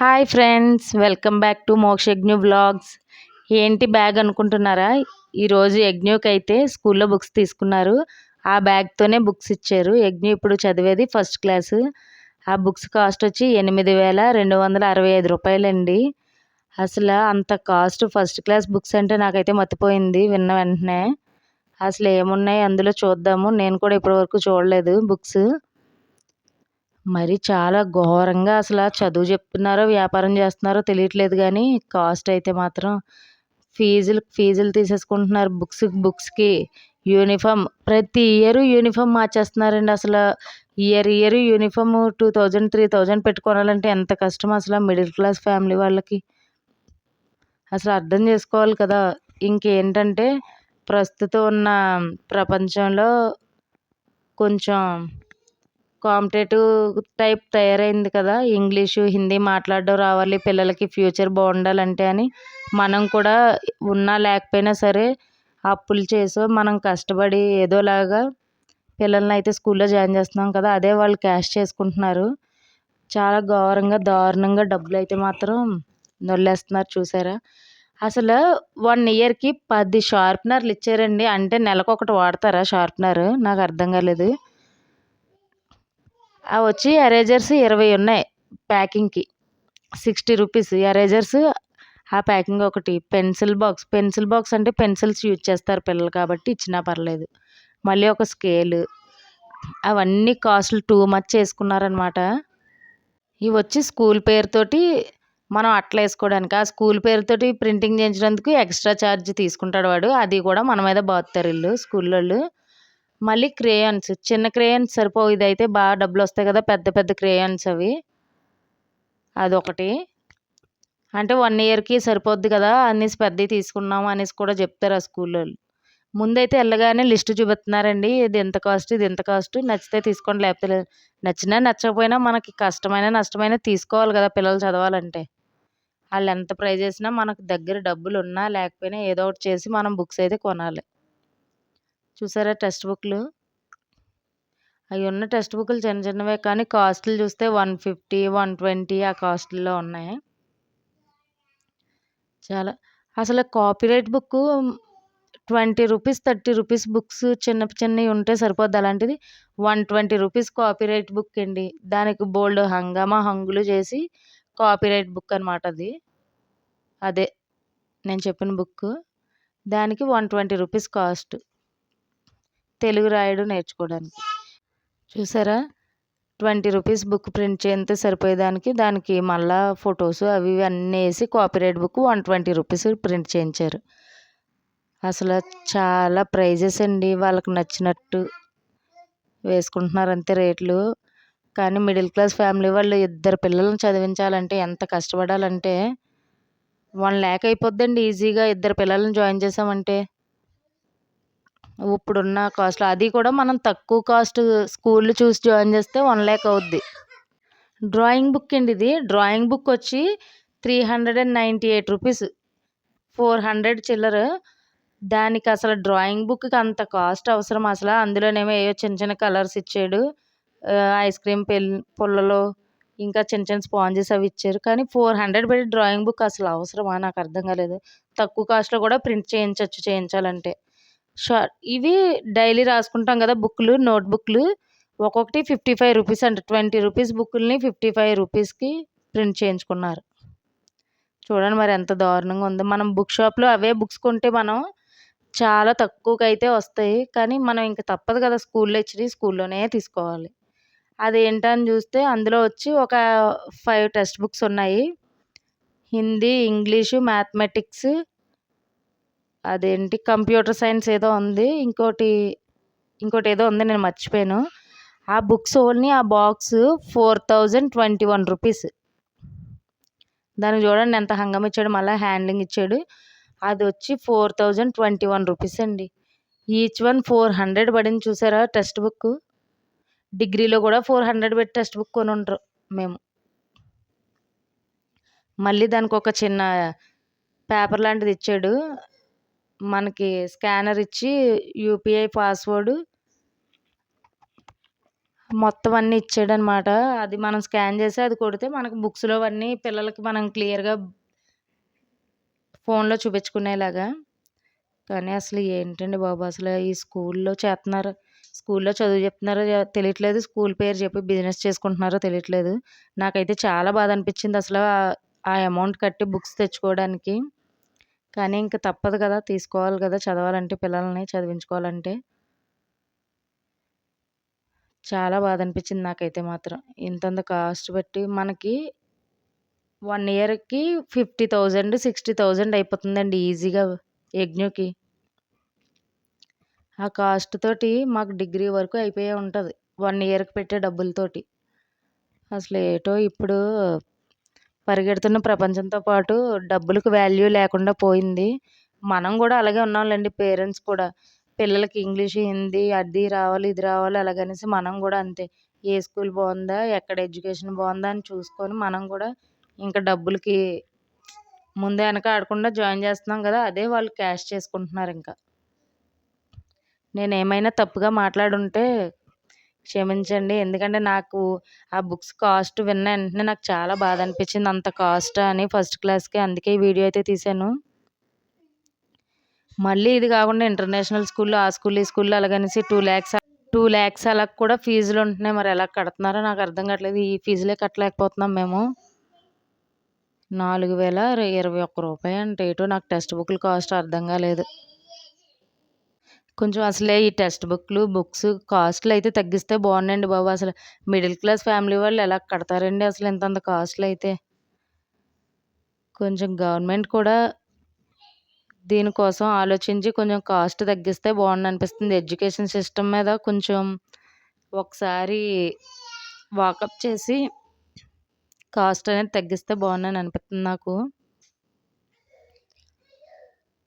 Hi friends welcome back to Moksha Yagnu blogs ఏంటి bag అనుకుంటున్నారా? ఈరోజు యజ్ఞుకి అయితే స్కూల్లో బుక్స్ తీసుకున్నారు. ఆ బ్యాగ్తోనే బుక్స్ ఇచ్చారు. యజ్ఞు ఇప్పుడు చదివేది ఫస్ట్ క్లాస్. ఆ బుక్స్ కాస్ట్ వచ్చి ఎనిమిది వేల రెండు వందల అరవై ఐదు రూపాయలండి. అసలు అంత కాస్ట్ ఫస్ట్ క్లాస్ బుక్స్ అంటే నాకైతే మర్తిపోయింది విన్న వెంటనే. అసలు ఏమున్నాయి అందులో చూద్దాము. నేను కూడా ఇప్పటివరకు చూడలేదు బుక్స్. మరి చాలా ఘోరంగా అసలు చదువు చెప్తున్నారో వ్యాపారం చేస్తున్నారో తెలియట్లేదు కానీ కాస్ట్ అయితే మాత్రం ఫీజులు ఫీజులు తీసేసుకుంటున్నారు బుక్స్ బుక్స్కి. యూనిఫామ్ ప్రతి ఇయర్ యూనిఫామ్ మార్చేస్తున్నారండి అసలు. Year year uniform two thousand three thousand పెట్టుకోవాలంటే ఎంత కష్టం అసలు మిడిల్ క్లాస్ ఫ్యామిలీ వాళ్ళకి. అసలు అర్థం చేసుకోవాలి కదా. ఇంకేంటంటే ప్రస్తుతం ఉన్న ప్రపంచంలో కొంచెం కాంపిటేటివ్ టైప్ తయారైంది కదా. ఇంగ్లీషు హిందీ మాట్లాడడం రావాలి పిల్లలకి ఫ్యూచర్ బాగుండాలంటే అని మనం కూడా ఉన్నా లేకపోయినా సరే అప్పులు చేసో మనం కష్టపడి ఏదోలాగా పిల్లల్ని అయితే స్కూల్లో జాయిన్ చేస్తున్నాం కదా అదే వాళ్ళు క్యాష్ చేసుకుంటున్నారు. చాలా ఘోరంగా దారుణంగా డబ్బులు అయితే మాత్రం నొల్లేస్తున్నారు చూసారా. అసలు వన్ ఇయర్కి పది షార్ప్నర్లు ఇచ్చారండి. అంటే నెలకు ఒకటి వాడతారా షార్ప్నర్? నాకు అర్థం కాలేదు. వచ్చి ఎరేజర్స్ ఇరవై ఉన్నాయి ప్యాకింగ్కి. Sixty rupees. ఎరేజర్స్ ఆ ప్యాకింగ్ ఒకటి. Pencil box. పెన్సిల్ బాక్స్ అంటే పెన్సిల్స్ యూజ్ చేస్తారు పిల్లలు కాబట్టి ఇచ్చినా పర్లేదు. మళ్ళీ ఒక స్కేలు. అవన్నీ కాస్ట్లు టూ మచ్ చేసుకున్నారనమాట ఇవి వచ్చి స్కూల్ పేరుతోటి మనం అట్లా వేసుకోవడానికి. ఆ స్కూల్ పేరుతోటి ప్రింటింగ్ చేయించినందుకు ఎక్స్ట్రా ఛార్జ్ తీసుకుంటాడు వాడు. అది కూడా మన మీద బాగుతారు ఇల్లు స్కూల్లో మళ్ళీ క్రేయాన్స్ చిన్న క్రేయాన్స్ సరిపోవు. ఇదైతే బాగా డబ్బులు వస్తాయి కదా పెద్ద పెద్ద క్రేయాన్స్ అవి. అదొకటి. అంటే వన్ ఇయర్కి సరిపోద్ది కదా అనేసి పెద్దవి తీసుకున్నాము అనేసి కూడా చెప్తారు ఆ స్కూల్లో ముందైతే వెళ్ళగానే లిస్ట్ చూపిస్తున్నారండి. ఇది ఎంత కాస్ట్ ఇది ఎంత కాస్ట్ నచ్చితే తీసుకోండి లేకపోతే నచ్చినా నచ్చకపోయినా మనకి కష్టమైన నష్టమైన తీసుకోవాలి కదా పిల్లలు చదవాలంటే. వాళ్ళు ఎంత ప్రైజ్ చేసినా మనకు దగ్గర డబ్బులు ఉన్నా లేకపోయినా ఏదో ఒకటి చేసి మనం బుక్స్ అయితే కొనాలి. చూసారా టెక్స్ట్ బుక్లు? అవి ఉన్న టెక్స్ట్ బుక్లు చిన్న చిన్నవే కానీ కాస్ట్లు చూస్తే వన్ ఫిఫ్టీ వన్ ట్వంటీ ఆ కాస్ట్లో ఉన్నాయి. చాలా. అసలు copyright book twenty rupees thirty rupees books చిన్న చిన్నవి ఉంటే సరిపోద్ది. అలాంటిది one twenty rupees copyright book అండి. దానికి బోల్డ్ హంగామా హంగులు చేసి కాపీరైట్ బుక్ అనమాట అది. అదే నేను చెప్పిన బుక్ దానికి one twenty rupees cost. Telugu రాయడం నేర్చుకోవడానికి. చూసారా? ట్వంటీ రూపీస్ బుక్ ప్రింట్ చేయంతే సరిపోయేదానికి దానికి మళ్ళా ఫొటోస్ అవి అన్నీ వేసి copyright book one twenty rupees print చేయించారు. అసలు చాలా ప్రైజెస్ అండి వాళ్ళకి నచ్చినట్టు వేసుకుంటున్నారు అంతే రేట్లు. కానీ మిడిల్ క్లాస్ ఫ్యామిలీ వాళ్ళు ఇద్దరు పిల్లలను చదివించాలంటే ఎంత కష్టపడాలంటే వన్ ల్యాక్ అయిపోద్దండి ఈజీగా ఇద్దరు పిల్లల్ని జాయిన్ చేసామంటే. ఇప్పుడున్న కాస్ట్లో అది కూడా మనం తక్కువ కాస్ట్ స్కూల్ చూసి జాయిన్ చేస్తే వన్ ల్యాక్ అవుద్ది. డ్రాయింగ్ బుక్ అండి ఇది. డ్రాయింగ్ బుక్ వచ్చి three hundred and ninety eight rupees four hundred చిల్లర. దానికి అసలు డ్రాయింగ్ బుక్కి అంత కాస్ట్ అవసరం అసలు. అందులోనేమో ఏవో చిన్న చిన్న కలర్స్ ఇచ్చాడు. ఐస్ క్రీమ్ పెల్ పుల్లలు ఇంకా చిన్న చిన్న స్పాంజెస్ అవి ఇచ్చారు. కానీ ఫోర్ హండ్రెడ్ పెట్టి డ్రాయింగ్ బుక్ అసలు అవసరమా? నాకు అర్థం కాలేదు. తక్కువ కాస్ట్లో కూడా ప్రింట్ చేయించవచ్చు చేయించాలంటే. షార్ట్ ఇవి డైలీ రాసుకుంటాం కదా బుక్లు నోట్బుక్లు ఒక్కొక్కటి ఫిఫ్టీ ఫైవ్ రూపీస్ అంటే. ట్వంటీ రూపీస్ బుక్ని ఫిఫ్టీ ఫైవ్ రూపీస్కి ప్రింట్ చేయించుకున్నారు. చూడండి మరి ఎంత దారుణంగా ఉందో. మనం బుక్ షాప్లో అవే బుక్స్ కొంటే మనం చాలా తక్కువకి అయితే వస్తాయి. కానీ మనం ఇంకా తప్పదు కదా స్కూల్లో ఇచ్చి స్కూల్లోనే తీసుకోవాలి. అది ఏంటని చూస్తే అందులో వచ్చి ఒక ఫైవ్ టెక్స్ట్ బుక్స్ ఉన్నాయి. హిందీ ఇంగ్లీషు మ్యాథమెటిక్స్ అదేంటి కంప్యూటర్ సైన్స్ ఏదో ఉంది. ఇంకోటి ఇంకోటి ఏదో ఉంది నేను మర్చిపోయాను. ఆ బుక్స్ ఓన్లీ ఆ box four thousand twenty one rupees. దానికి చూడండి ఎంత హంగం ఇచ్చాడు మళ్ళీ హ్యాండ్లింగ్ ఇచ్చాడు. అది వచ్చి four thousand twenty one rupees అండి. ఈచ్ వన్ ఫోర్ హండ్రెడ్ పడింది చూసారా టెక్స్ట్ బుక్ డిగ్రీలో కూడా ఫోర్ హండ్రెడ్ పెట్టి టెక్స్ట్ బుక్ కొని ఉంటారు మేము. మళ్ళీ దానికి ఒక చిన్న పేపర్ లాంటిది ఇచ్చాడు. మనకి స్కానర్ ఇచ్చి యూపీఐ పాస్వర్డ్ మొత్తం అన్నీ ఇచ్చాడనమాట అది మనం స్కాన్ చేసి అది కొడితే మనకు బుక్స్లో అన్నీ పిల్లలకి మనం క్లియర్గా ఫోన్లో చూపించుకునేలాగా. కానీ అసలు ఏంటండి బాబు అసలు ఈ స్కూల్లో చేస్తున్నారు స్కూల్లో చదువు చెప్తున్నారో తెలియట్లేదు. స్కూల్ పేరు చెప్పి బిజినెస్ చేసుకుంటున్నారో తెలియట్లేదు. నాకైతే చాలా బాధ అనిపించింది అసలు ఆ అమౌంట్ కట్టి బుక్స్ తెచ్చుకోవడానికి. కానీ ఇంక తప్పదు కదా తీసుకోవాలి కదా చదవాలంటే పిల్లల్ని చదివించుకోవాలంటే. చాలా బాధ అనిపించింది నాకైతే మాత్రం. ఇంతంత కాస్ట్ పెట్టి మనకి వన్ ఇయర్కి ఫిఫ్టీ థౌజండ్ సిక్స్టీ థౌజండ్ అయిపోతుందండి ఈజీగా యజ్ఞకి ఆ కాస్ట్ తోటి మాకు డిగ్రీ వరకు అయిపోయే ఉంటుంది. వన్ ఇయర్కి పెట్టే డబ్బులతోటి. అసలు ఏటో ఇప్పుడు పరిగెడుతున్న ప్రపంచంతో పాటు డబ్బులకు వాల్యూ లేకుండా పోయింది. మనం కూడా అలాగే ఉన్నాంలేండి పేరెంట్స్ కూడా. పిల్లలకి ఇంగ్లీష్ హిందీ అది రావాలి ఇది రావాలి అలాగనేసి మనం కూడా అంతే. ఏ స్కూల్ బాగుందా ఎక్కడ ఎడ్యుకేషన్ బాగుందా అని చూసుకొని మనం కూడా ఇంకా డబ్బులకి ముందే వెనక ఆడకుండా జాయిన్ చేస్తున్నాం కదా అదే వాళ్ళు క్యాష్ చేసుకుంటున్నారు ఇంకా. నేను ఏమైనా తప్పుగా మాట్లాడుంటే క్షమించండి. ఎందుకంటే నాకు ఆ బుక్స్ కాస్ట్ విన్న వెంటనే నాకు చాలా బాధ అనిపించింది. అంత కాస్ట్ అని ఫస్ట్ క్లాస్కి అందుకే ఈ వీడియో అయితే తీశాను. మళ్ళీ ఇది కాకుండా ఇంటర్నేషనల్ స్కూల్లో ఆ స్కూల్ ఈ స్కూల్లో అలాగనేసి టూ ల్యాక్స్ టూ ల్యాక్స్ అలా కూడా ఫీజులు ఉంటున్నాయి. మరి ఎలా కడుతున్నారో నాకు అర్థం కావట్లేదు. ఈ ఫీజులే కట్టలేకపోతున్నాం మేము. నాలుగు వేల ఇరవై ఒక్క రూపాయి అంటే ఏటో నాకు టెక్స్ట్ బుక్లు కాస్ట్ అర్థం కాలేదు. కొంచెం అసలే ఈ టెక్స్ట్ బుక్లు బుక్స్ కాస్ట్లు అయితే తగ్గిస్తే బాగుండండి బాబు. అసలు మిడిల్ క్లాస్ ఫ్యామిలీ వాళ్ళు ఎలా కడతారండి అసలు ఇంతంత కాస్ట్లు అయితే? కొంచెం గవర్నమెంట్ కూడా దీనికోసం ఆలోచించి కొంచెం కాస్ట్ తగ్గిస్తే బాగుండు అనిపిస్తుంది ఎడ్యుకేషన్ సిస్టమ్ మీద కొంచెం ఒకసారి వాకప్ చేసి కాస్ట్ అనేది తగ్గిస్తే బాగున్నాను అనిపిస్తుంది నాకు.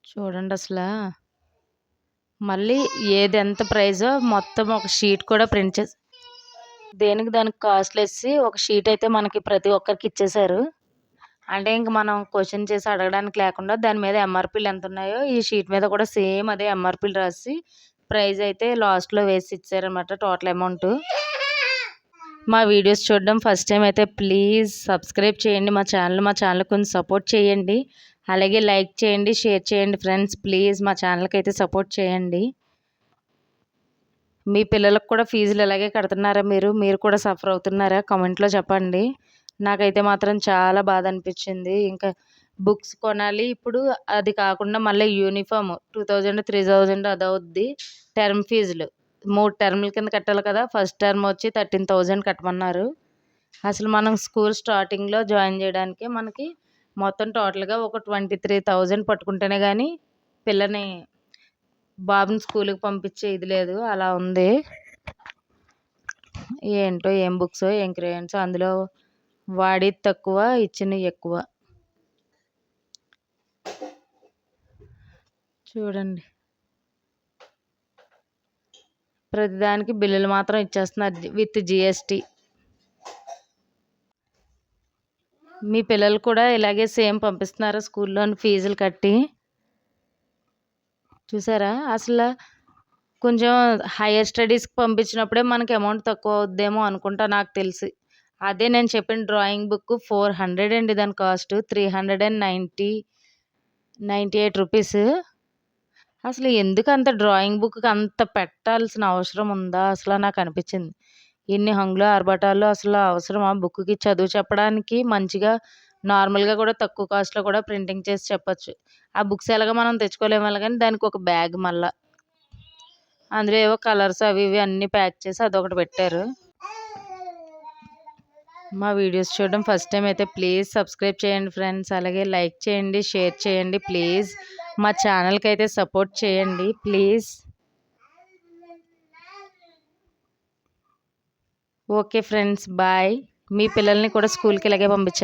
చూడండి అసలు. మళ్ళీ ఏది ఎంత ప్రైజో మొత్తం ఒక షీట్ కూడా ప్రింట్ చేసి దేనికి దానికి కాస్ట్లు వేసి ఒక షీట్ అయితే మనకి ప్రతి ఒక్కరికి ఇచ్చేశారు. అంటే ఇంక మనం క్వశ్చన్ చేసి అడగడానికి లేకుండా దాని మీద ఎంఆర్పీలు ఎంత ఉన్నాయో ఈ షీట్ మీద కూడా సేమ్ అదే ఎంఆర్పీలు రాసి ప్రైజ్ అయితే లాస్ట్లో వేసి ఇచ్చారనమాట టోటల్ అమౌంట్. మా వీడియోస్ చూడడం ఫస్ట్ టైం అయితే ప్లీజ్ సబ్స్క్రైబ్ చేయండి మా ఛానల్ మా ఛానల్ కొంచెం సపోర్ట్ చేయండి. అలాగే లైక్ చేయండి షేర్ చేయండి ఫ్రెండ్స్. ప్లీజ్ మా ఛానల్కి అయితే సపోర్ట్ చేయండి. మీ పిల్లలకు కూడా ఫీజులు ఎలాగే కడుతున్నారా మీరు? మీరు కూడా సఫర్ అవుతున్నారా? కామెంట్లో చెప్పండి. నాకైతే మాత్రం చాలా బాధ అనిపించింది. ఇంకా బుక్స్ కొనాలి. ఇప్పుడు అది కాకుండా మళ్ళీ uniform two thousand three thousand అది అవుద్ది. టర్మ్ ఫీజులు. మూడు టర్మ్ల కింద కట్టాలి కదా. ఫస్ట్ టర్మ్ వచ్చి థర్టీన్ థౌజండ్ కట్టమన్నారు. అసలు మనం స్కూల్ స్టార్టింగ్లో జాయిన్ చేయడానికి మనకి మొత్తం టోటల్గా ఒక ట్వంటీ త్రీ థౌజండ్ పట్టుకుంటేనే కానీ పిల్లని బాబుని స్కూల్కి పంపించే ఇది లేదు అలా ఉంది. ఏంటో ఏం బుక్స్ ఏం క్రేయన్స్ అందులో వాడి తక్కువ ఇచ్చినవి ఎక్కువ. చూడండి. ప్రతిదానికి బిల్లులు మాత్రం ఇచ్చేస్తున్నారు విత్ జిఎస్టీ. మీ పిల్లలు కూడా ఇలాగే సేమ్ పంపిస్తున్నారా స్కూల్లోని ఫీజులు కట్టి? చూసారా? అసలు కొంచెం హైయర్ స్టడీస్కి పంపించినప్పుడే మనకి అమౌంట్ తక్కువ అవుద్దేమో అనుకుంటా నాకు తెలిసి. అదే నేను చెప్పిన డ్రాయింగ్ బుక్ ఫోర్ హండ్రెడ్ అండి దాని cost. Three hundred and ninety ninety eight rupees. అసలు ఎందుకు అంత డ్రాయింగ్ బుక్కి అంత పెట్టాల్సిన అవసరం ఉందా? అసలు నాకు అనిపించింది. ఇన్ని హంగులు ఆర్భటాలు అసలు అవసరమా? బుక్కి చదువు చెప్పడానికి మంచిగా నార్మల్గా కూడా తక్కువ కాస్ట్లో కూడా ప్రింటింగ్ చేసి చెప్పచ్చు. ఆ బుక్స్ ఎలాగ మనం తెచ్చుకోలేము కానీ దానికి ఒక బ్యాగ్ మళ్ళా. అందులో ఏవో కలర్స్ అవి ఇవి అన్నీ ప్యాక్ చేసి అదొకటి పెట్టారు. మా వీడియోస్ చూడడం ఫస్ట్ టైం అయితే ప్లీజ్ సబ్స్క్రైబ్ చేయండి ఫ్రెండ్స్. అలాగే లైక్ చేయండి షేర్ చేయండి ప్లీజ్. మా ఛానల్కి అయితే సపోర్ట్ చేయండి ప్లీజ్. Okay friends bye. మీ పిల్లల్ని కూడా స్కూల్కి ఇలాగే పంపించారు